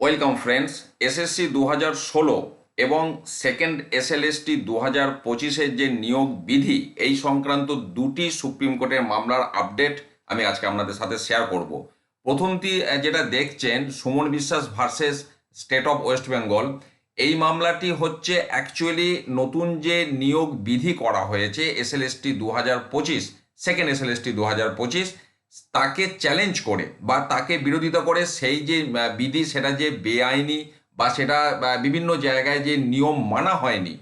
Welcome friends, SSC দু হাজার ষোলো এবং সেকেন্ড এসএলএসটি দু হাজার পঁচিশের যে নিয়োগ বিধি, এই সংক্রান্ত দুটি সুপ্রিম কোর্টের মামলার আপডেট আমি আজকে আপনাদের সাথে শেয়ার করব। প্রথমটি যেটা দেখছেন, Suman Biswas versus state of West Bengal এই মামলাটি হচ্ছে অ্যাকচুয়ালি নতুন যে নিয়োগ বিধি করা হয়েছে, এসএলএসটি দু হাজার পঁচিশ সেকেন্ড এসএলএসটি দু হাজার পঁচিশ তাকে চ্যালেঞ্জ করে বা তাকে বিরোধিতা করে সেই যে বিধি, সেটা যে বেআইনি বা সেটা বিভিন্ন জায়গায় যে নিয়ম মানা হয়নি,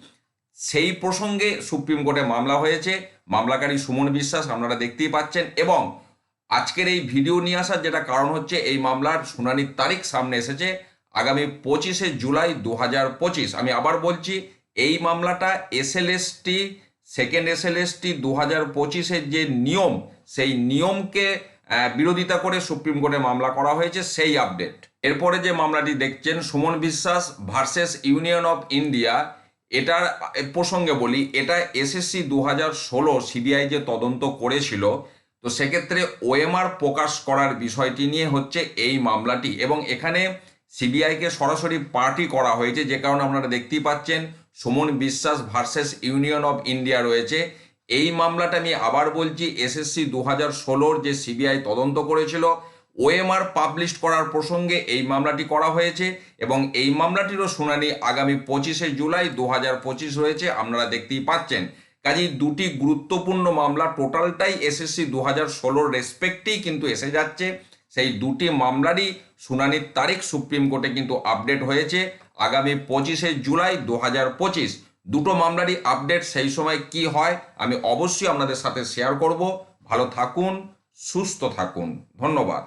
সেই প্রসঙ্গে সুপ্রিম কোর্টে মামলা হয়েছে। মামলাকারী সুমন বিশ্বাস, আপনারা দেখতেই পাচ্ছেন। এবং আজকের এই ভিডিও নিয়ে আসার যেটা কারণ হচ্ছে, এই মামলার শুনানির তারিখ সামনে এসেছে আগামী পঁচিশে জুলাই দু পঁচিশ। আমি আবার বলছি, এই মামলাটা এসএলএসটি, সেকেন্ড এসএলএসটি দু হাজার পঁচিশের যে নিয়ম, সেই নিয়মকে বিরোধিতা করে সুপ্রিম কোর্টে মামলা করা হয়েছে, সেই আপডেট এরপরে যে মামলাটি দেখছেন, Suman Biswas versus union of India এটার প্রসঙ্গে বলি, এটা এসএসসি দু হাজার ষোলো সিবিআই যে তদন্ত করেছিল, তো সেক্ষেত্রে ওএমআর প্রকাশ করার বিষয়টি নিয়ে হচ্ছে এই মামলাটি। এবং এখানে সিবিআইকে সরাসরি পার্টি করা হয়েছে, যে কারণে আপনারা দেখতেই পাচ্ছেন, Suman Biswas versus union of India রয়েছে। এই মামলাটা আমি আবার বলছি, এসএসসি দু হাজার ষোলোর যে সিবিআই তদন্ত করেছিল, ওএমআর পাবলিশ করার প্রসঙ্গে এই মামলাটি করা হয়েছে এবং এই মামলাটিরও শুনানি আগামী পঁচিশে জুলাই দু হাজার পঁচিশ রয়েছে, আপনারা দেখতেই পাচ্ছেন। কাজেই দুটি গুরুত্বপূর্ণ মামলা, টোটালটাই এসএসসি দু হাজার ষোলোর রেসপেক্টেই কিন্তু এসে যাচ্ছে। সেই দুটি মামলারই শুনানির তারিখ সুপ্রিম কোর্টে কিন্তু আপডেট হয়েছে, আগামী পঁচিশে জুলাই দু হাজার পঁচিশ। দুটো মামলারই আপডেট সেই সময় কি হয়, আমি অবশ্যই আপনাদের সাথে শেয়ার করব। ভালো থাকুন, সুস্থ থাকুন। ধন্যবাদ।